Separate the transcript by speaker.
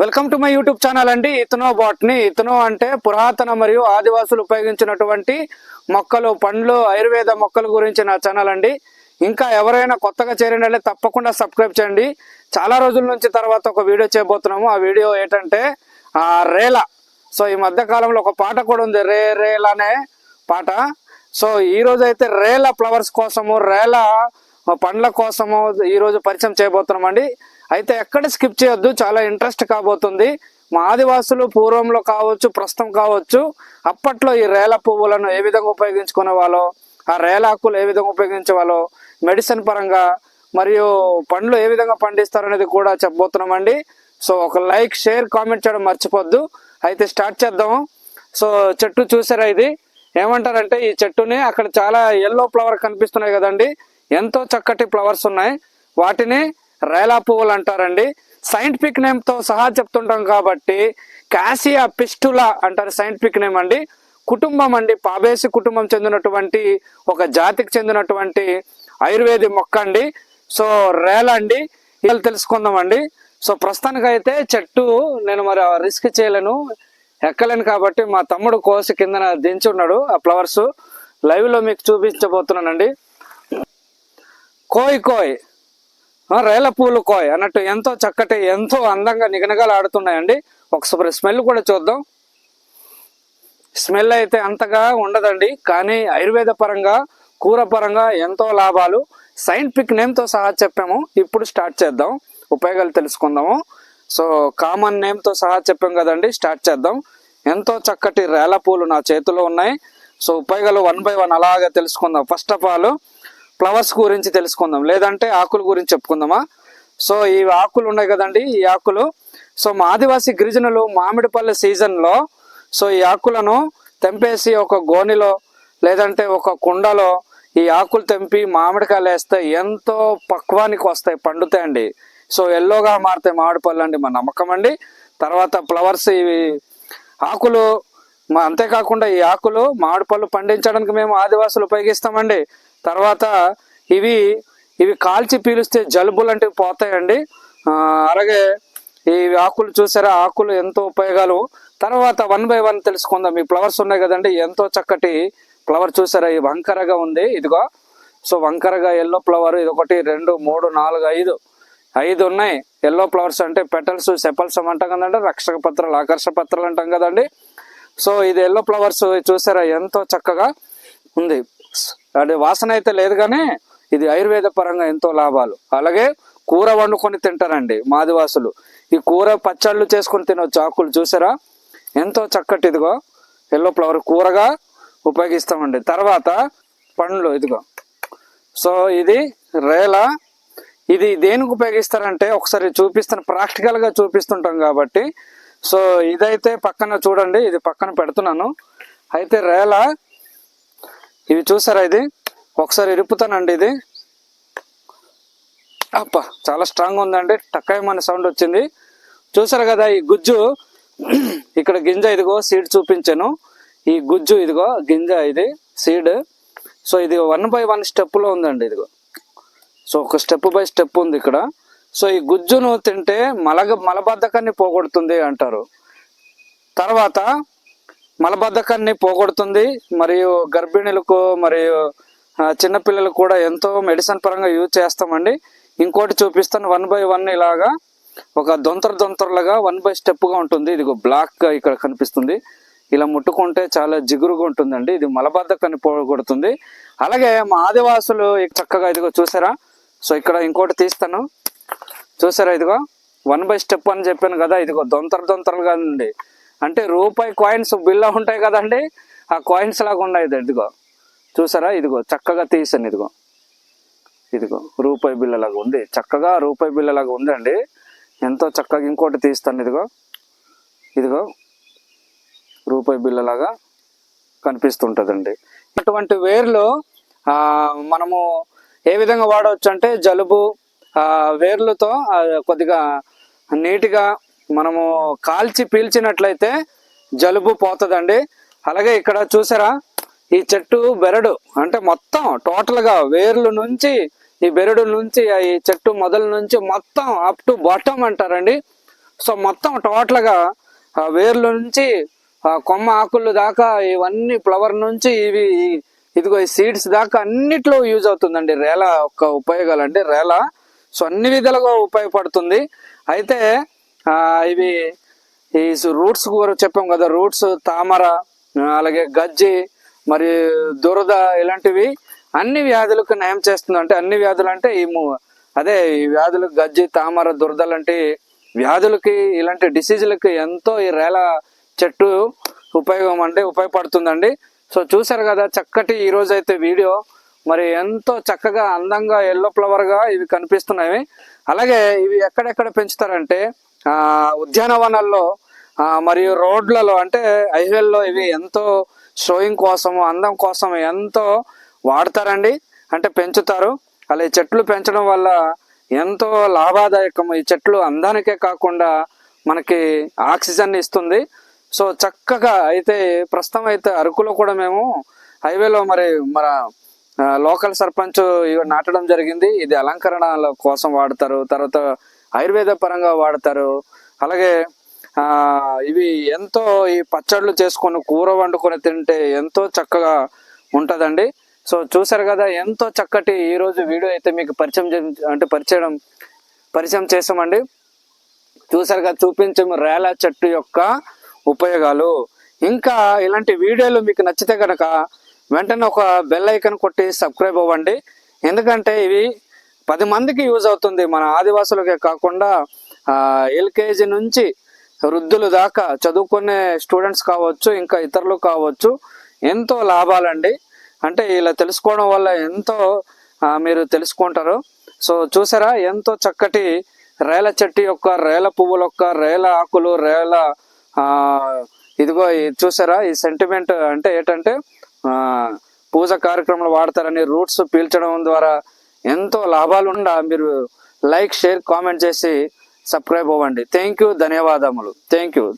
Speaker 1: Welcome to my YouTube channel అండి. ఇతనో botany. ఇతనో అంటే పురాతన మరియు ఆదివాసులు ఉపయోగించినటువంటి మొక్కలు పండ్లు ఆయుర్వేద మొక్కల గురించి నా ఛానల్ అండి. ఇంకా ఎవరైనా కొత్తగా చేరినట్లే తప్పకుండా సబ్స్క్రైబ్ చేయండి. చాలా రోజుల నుంచి తర్వాత ఒక వీడియో చేయబోతున్నాము. ఆ వీడియో ఏంటంటే ఆ రేల. సో ఈ మధ్య కాలంలో ఒక పాట కూడా ఉంది. రే రేల అనే పాట. సో ఈ రోజు అయితే రేల ఫ్లవర్స్ కోసము రేల పండ్ల కోసము ఈరోజు పరిచయం పరిచయం చేయబోతున్నామండి. అయితే ఎక్కడ స్కిప్ చేయొద్దు చాలా ఇంట్రెస్ట్ కాబోతుంది. మా ఆదివాసులు పూర్వంలో కావచ్చు ప్రస్తుతం కావచ్చు అప్పట్లో ఈ రేల పువ్వులను ఏ విధంగా ఉపయోగించుకునే వాళ్ళో ఆ రేలాకులు ఏ విధంగా ఉపయోగించేవాళ్ళో మెడిసిన్ పరంగా మరియు పండ్లు ఏ విధంగా పండిస్తారు అనేది కూడా చెప్పబోతున్నామండి. సో ఒక లైక్ షేర్ కామెంట్ చేయడం మర్చిపోద్దు. అయితే స్టార్ట్ చేద్దాము. సో చెట్టు చూసారా ఇది? ఏమంటారంటే ఈ చెట్టుని అక్కడ చాలా ఎల్లో ఫ్లవర్ కనిపిస్తున్నాయి కదండి. ఎంతో చక్కటి ఫ్లవర్స్ ఉన్నాయి. వాటిని రేలా పువ్వులు అంటారండి. సైంటిఫిక్ నేమ్తో సహా చెప్తుంటాం కాబట్టి కాసియా పిస్టులా అంటారు సైంటిఫిక్ నేమ్ అండి. కుటుంబం అండి. పాబేసి కుటుంబం చెందినటువంటి ఒక జాతికి చెందినటువంటి ఆయుర్వేది మొక్క అండి. సో రేల అండి. ఇలా తెలుసుకుందాం అండి సో ప్రస్తుతానికి అయితే చెట్టు నేను మరి రిస్క్ చేయలేను. ఎక్కలేను కాబట్టి మా తమ్ముడు కోసి కిందన దించి ఉన్నాడు ఆ ఫ్లవర్స్. లైవ్లో మీకు చూపించబోతున్నానండి. కోయ్ కోయ్. రేల పూలు కోయ్ అన్నట్టు ఎంతో చక్కటి ఎంతో అందంగా నిగనగాలు ఆడుతున్నాయండి. ఒకసారి స్మెల్ కూడా చూద్దాం. స్మెల్ అయితే అంతగా ఉండదండి కానీ ఆయుర్వేద పరంగా కూర పరంగా ఎంతో లాభాలు. సైంటిఫిక్ నేమ్తో సహా చెప్పాము ఇప్పుడు స్టార్ట్ చేద్దాం. ఉపయోగాలు తెలుసుకుందాము. సో కామన్ నేమ్తో సహా చెప్పాం కదండి స్టార్ట్ చేద్దాం. ఎంతో చక్కటి రేల పూలు నా చేతిలో ఉన్నాయి. సో ఉపయోగాలు వన్ బై వన్ అలాగే తెలుసుకుందాం. ఫస్ట్ ఆఫ్ ఆల్ ఫ్లవర్స్ గురించి తెలుసుకుందాం. లేదంటే ఆకుల గురించి చెప్పుకుందామా? సో ఈ ఆకులు ఉన్నాయి కదండి ఈ ఆకులు. సో మా ఆదివాసీ గిరిజనులు మామిడిపల్లె సీజన్లో సో ఈ ఆకులను తెంపేసి ఒక గోనిలో లేదంటే ఒక కుండలో ఈ ఆకులు తెంపి మామిడికాయలు వేస్తే ఎంతో పక్వానికి వస్తాయి పండుతాయండి సో ఎల్లోగా మారుతాయి మామిడి పళ్ళు అండి మా నమ్మకం అండి. తర్వాత ఫ్లవర్స్ ఇవి ఆకులు మా అంతేకాకుండా ఈ ఆకులు మామిడి పళ్ళు పండించడానికి మేము ఆదివాసులు ఉపయోగిస్తామండి. తర్వాత ఇవి ఇవి కాల్చి పీలిస్తే జలుబు లాంటివి పోతాయండి. అలాగే ఈ ఆకులు చూసారా ఆకులు ఎంతో ఉపయోగాలు. తర్వాత వన్ బై వన్ తెలుసుకుందాం. ఈ ఫ్లవర్స్ ఉన్నాయి కదండి ఎంతో చక్కటి ఫ్లవర్ చూసారా ఈ వంకరగా ఉంది. ఇదిగో సో వంకరగా ఎల్లో ఫ్లవర్ ఇది ఒకటి రెండు మూడు నాలుగు ఐదు. ఐదు ఉన్నాయి. ఎల్లో ఫ్లవర్స్ అంటే పెటల్స్ సెపల్స్ అంటాం కదండి రక్షక పత్రాలు ఆకర్ష పత్రాలు అంటాం కదండి. సో ఇది ఎల్లో ఫ్లవర్స్ చూసారా ఎంతో చక్కగా ఉంది. అంటే వాసన అయితే లేదు కానీ ఇది ఆయుర్వేద పరంగా ఎంతో లాభాలు. అలాగే కూర వండుకొని తింటారండి మాదివాసులు. ఈ కూర పచ్చళ్ళు చేసుకొని తినవచ్చు ఆకులు చూసారా? ఎంతో చక్కటి ఇదిగో ఎల్లో ఫ్లవర్ కూరగా ఉపయోగిస్తామండి. తర్వాత పండ్లు ఇదిగో. సో ఇది రేల. ఇది దేనికి ఉపయోగిస్తారంటే ఒకసారి చూపిస్తాను. ప్రాక్టికల్గా చూపిస్తుంటాం కాబట్టి. సో ఇదైతే పక్కన చూడండి. ఇది పక్కన పెడుతున్నాను. అయితే రేల ఇవి చూసారా ఇది? ఒకసారి ఇరుపుతానండి ఇది. అప్ప చాలా స్ట్రాంగ్ ఉందండి. టక్కాయమని సౌండ్ వచ్చింది. చూసారు కదా ఈ గుజ్జు? ఇక్కడ గింజ ఇదిగో సీడ్ చూపించాను. ఈ గుజ్జు ఇదిగో గింజ ఇది సీడ్ సో ఇది వన్ బై వన్ స్టెప్లో ఉందండి ఇదిగో. సో ఒక స్టెప్ బై స్టెప్ ఉంది ఇక్కడ. సో ఈ గుజ్జును తింటే మలగ మలబద్ధకాన్ని పోగొడుతుంది అంటారు. తర్వాత మలబద్ధకాన్ని పోగొడుతుంది. మరియు గర్భిణులకు మరియు చిన్నపిల్లలకు కూడా ఎంతో మెడిసిన్ పరంగా యూజ్ చేస్తామండి. ఇంకోటి చూపిస్తాను. వన్ బై వన్ ఇలాగా ఒక దొంతర దొంతరలుగా వన్ బై స్టెప్గా ఉంటుంది. ఇది బ్లాక్గా ఇక్కడ కనిపిస్తుంది. ఇలా ముట్టుకుంటే చాలా జిగురుగా ఉంటుందండి. ఇది మలబద్ధకాన్ని పోగొడుతుంది. అలాగే మా ఆదివాసులు చక్కగా ఇదిగో చూసారా? సో ఇక్కడ ఇంకోటి తీస్తాను. చూసారా ఇదిగో? వన్ బై స్టెప్ అని చెప్పాను కదా. ఇదిగో దొంతర దొంతరలుగా ఉంది. అంటే రూపాయి కాయిన్స్ బిల్లా ఉంటాయి కదండి ఆ కాయిన్స్ లాగా ఉన్నాయి ఇదిగో. చూసారా? ఇదిగో చక్కగా తీసాను ఇదిగో. ఇదిగో రూపాయి బిల్లలాగా ఉంది. చక్కగా రూపాయి బిల్లలాగా ఉందండి. ఎంతో చక్కగా ఇంకోటి తీస్తాను ఇదిగో. ఇదిగో రూపాయి బిల్లలాగా కనిపిస్తుంటుందండి. ఇటువంటి వేర్లు మనము ఏ విధంగా వాడవచ్చు అంటే జలుబు వేర్లతో కొద్దిగా నీట్గా మనము కాల్చి పీల్చినట్లయితే జలుబు పోతుందండి. అలాగే ఇక్కడ చూసారా ఈ చెట్టు బెరడు అంటే మొత్తం టోటల్గా వేర్లు నుంచి ఈ బెరడు నుంచి ఈ చెట్టు మొదలు నుంచి మొత్తం అప్ టు బాటమ్ అంటారండి. సో మొత్తం టోటల్గా ఆ వేర్ల నుంచి ఆ కొమ్మ ఆకులు దాకా ఇవన్నీ ఫ్లవర్ నుంచి ఇవి ఇదిగో ఈ సీడ్స్ దాకా అన్నిట్లో యూజ్ అవుతుందండి. రేల ఒక ఉపయోగాలు అంటే రేల. సో అన్ని విధాలుగా ఉపయోగపడుతుంది. అయితే ఇవి ఈ రూట్స్ కూడా చెప్పాం కదా రూట్స్ తామర అలాగే గజ్జి మరి దురద ఇలాంటివి అన్ని వ్యాధులకు నయం చేస్తుంది. అంటే అన్ని వ్యాధులు అంటే ఈ అదే ఈ వ్యాధులు గజ్జి తామర దురద లాంటి వ్యాధులకి ఇలాంటి డిసీజులకి ఎంతో ఈ రేల చెట్టు ఉపయోగం అంటే ఉపయోగపడుతుందండి. సో చూసారు కదా చక్కటి ఈరోజు అయితే వీడియో. మరి ఎంతో చక్కగా అందంగా ఎల్లో ఫ్లవర్గా ఇవి కనిపిస్తున్నాయి. అలాగే ఇవి ఎక్కడెక్కడ పెంచుతారంటే ఉద్యానవనాల్లో మరియు రోడ్లలో అంటే హైవేల్లో ఇవి ఎంతో షోయింగ్ కోసము అందం కోసం ఎంతో వాడతారండి. అంటే పెంచుతారు. అలా ఈ చెట్లు పెంచడం వల్ల ఎంతో లాభదాయకం ఈ చెట్లు అందానికే కాకుండా మనకి ఆక్సిజన్ ఇస్తుంది. సో చక్కగా అయితే ప్రస్తుతం అయితే అరకులో కూడా మేము హైవేలో మరి మన లోకల్ సర్పంచ్ ఇవి నాటడం జరిగింది. ఇది అలంకరణల కోసం వాడతారు. తర్వాత ఆయుర్వేద పరంగా వాడతారు. అలాగే ఇవి ఎంతో ఈ పచ్చళ్ళు చేసుకొని కూర వండుకొని తింటే ఎంతో చక్కగా ఉంటుందండి. సో చూసారు కదా ఎంతో చక్కటి ఈరోజు వీడియో అయితే మీకు పరిచయం అంటే పరిచయం పరిచయం చేసామండి చూసారుగా చూపించాము రేలా చెట్టు యొక్క ఉపయోగాలు. ఇంకా ఇలాంటి వీడియోలు మీకు నచ్చితే కనుక వెంటనే ఒక బెల్ ఐకన్ కొట్టి సబ్స్క్రైబ్ అవ్వండి. ఎందుకంటే ఇవి పది మందికి యూజ్ అవుతుంది మన ఆదివాసులకే కాకుండా ఎల్కేజీ నుంచి వృద్ధులు దాకా చదువుకునే స్టూడెంట్స్ కావచ్చు ఇంకా ఇతరులు కావచ్చు ఎంతో లాభాలండి. అంటే ఇలా తెలుసుకోవడం వల్ల ఎంతో మీరు తెలుసుకుంటారు. సో చూసారా ఎంతో చక్కటి రేల చెట్టు యొక్క రేల పువ్వుల యొక్క రేల ఆకులు రేల ఇదిగో చూసారా ఈ సెంటిమెంట్ అంటే ఏంటంటే పూజ కార్యక్రమాలు వాడతారని రూట్స్ పీల్చడం ద్వారా ఎంతో లాభాలు ఉండా. మీరు లైక్ షేర్ కామెంట్ చేసి సబ్స్క్రైబ్ అవ్వండి. Thank you. ధన్యవాదములు. Thank you.